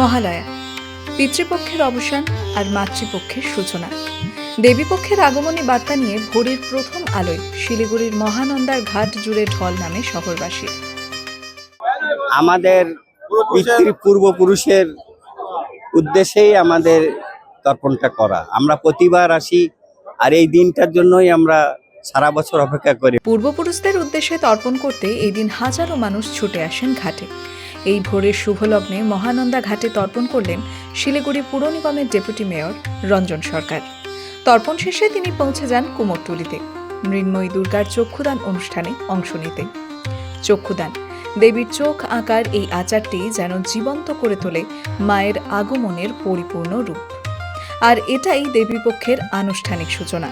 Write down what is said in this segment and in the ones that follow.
মহালয়া পিতৃপক্ষের অবসান আর মাতৃপক্ষের সূচনা। দেবীপক্ষের আগমনী বার্তা নিয়ে ভোরের প্রথম আলোয় শিলিগুড়ির মহানন্দার ঘাট জুড়ে ঢল নামে শহরবাসীর। আমাদের পিতৃ পূর্বপুরুষের উদ্দেশ্যেই আমাদের তর্পণটা করা। আমরা প্রতিবার আসি আর এই দিনটার জন্যই আমরা সারা বছর অপেক্ষা করি। পূর্বপুরুষদের উদ্দেশ্যে তর্পণ করতে এই দিন হাজারো মানুষ ছুটে আসেন ঘাটে। এই ভোরের শুভলগ্নে মহানন্দা ঘাটে তর্পণ করলেন শিলিগুড়ি পুর নিগমের ডেপুটি মেয়র রঞ্জন সরকার। তর্পণ শেষে তিনি পৌঁছে যান কুমোরটুলিতে। মৃন্ময়ী দুর্গার চক্ষুদান অনুষ্ঠানে অংশ নিতে। চক্ষুদান। দেবীর চোখ আঁকার এই আচারটি যেন জীবন্ত করে তোলে মায়ের আগমনের পরিপূর্ণ রূপ। আর এটাই দেবীপক্ষের আনুষ্ঠানিক সূচনা।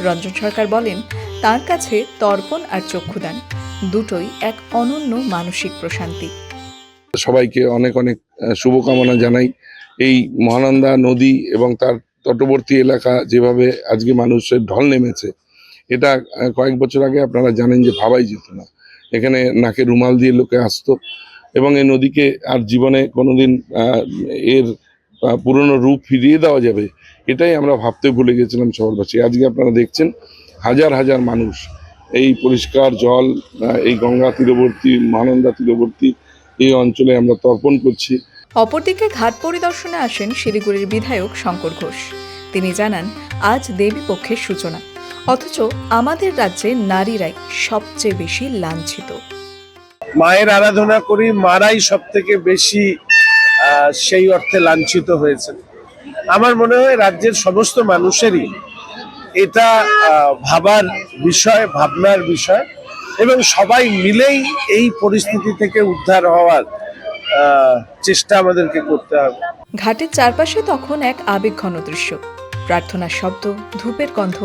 রঞ্জন সরকার বলেন, তার কাছে তর্পণ আর চক্ষুদান দুটোই এক অনন্য মানসিক প্রশান্তি। সবাইকে অনেক অনেক শুভকামনা জানাই। এই মহানন্দা নদী এবং তার তটবর্তী এলাকা যেভাবে আজকে মানুষের ঢল নেমেছে, এটা কয়েক বছর আগে আপনারা জানেন যে ভাবাই যেত না। এখানে নাকে রুমাল দিয়ে লোকে আসতো এবং এই নদীকে আর জীবনে কোনোদিন এর পুরনো রূপ ফিরিয়ে দেওয়া যাবে, এটাই আমরা ভাবতে ভুলে গেছিলাম শহরবাসী। আজকে আপনারা দেখছেন হাজার হাজার মানুষ, এই পরিষ্কার জল এই গঙ্গা তীরবর্তী, মহানন্দা তীরবর্তী এই অঞ্চলে আমরা তর্পণ করছি। অপরদিকে ঘাট পরিদর্শনে আসেন শিলিগুড়ির বিধায়ক শঙ্কর ঘোষ। তিনি জানান আজ দেবী পক্ষের সূচনা। অথচ আমাদের রাজ্যে নারীরাই সবচেয়ে বেশি লাঞ্ছিত। মায়ের আরাধনা করি মারাই সব থেকে বেশি আহ, সেই অর্থে লাঞ্ছিত হয়েছে আমার মনে হয় রাজ্যের সমস্ত মানুষেরই এটা আহ, ভাবার বিষয় ভাবনার বিষয়। এবং সবাই মিলেই এই পরিস্থিতি থেকে উদ্ধার হওয়ার চেষ্টা আমাদেরকে করতে হবে। ঘাটের চারপাশে তখন এক আবেগঘন দৃশ্য। প্রার্থনার শব্দ, ধূপের গন্ধ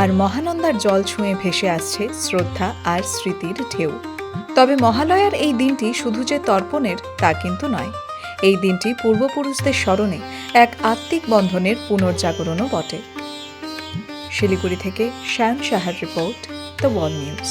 আর মহানন্দার জল ছুঁয়ে ভেসে আসছে শ্রদ্ধা আর স্মৃতির ঢেউ। তবে মহালয়ার এই দিনটি শুধু যে তর্পণের, তা কিন্তু নয়। এই দিনটি পূর্বপুরুষদের স্মরণে এক আত্মিক বন্ধনের পুনর্জাগরণও বটে। শিলিগুড়ি থেকে শ্যাম সাহার রিপোর্ট, দ্য ওয়াল নিউজ।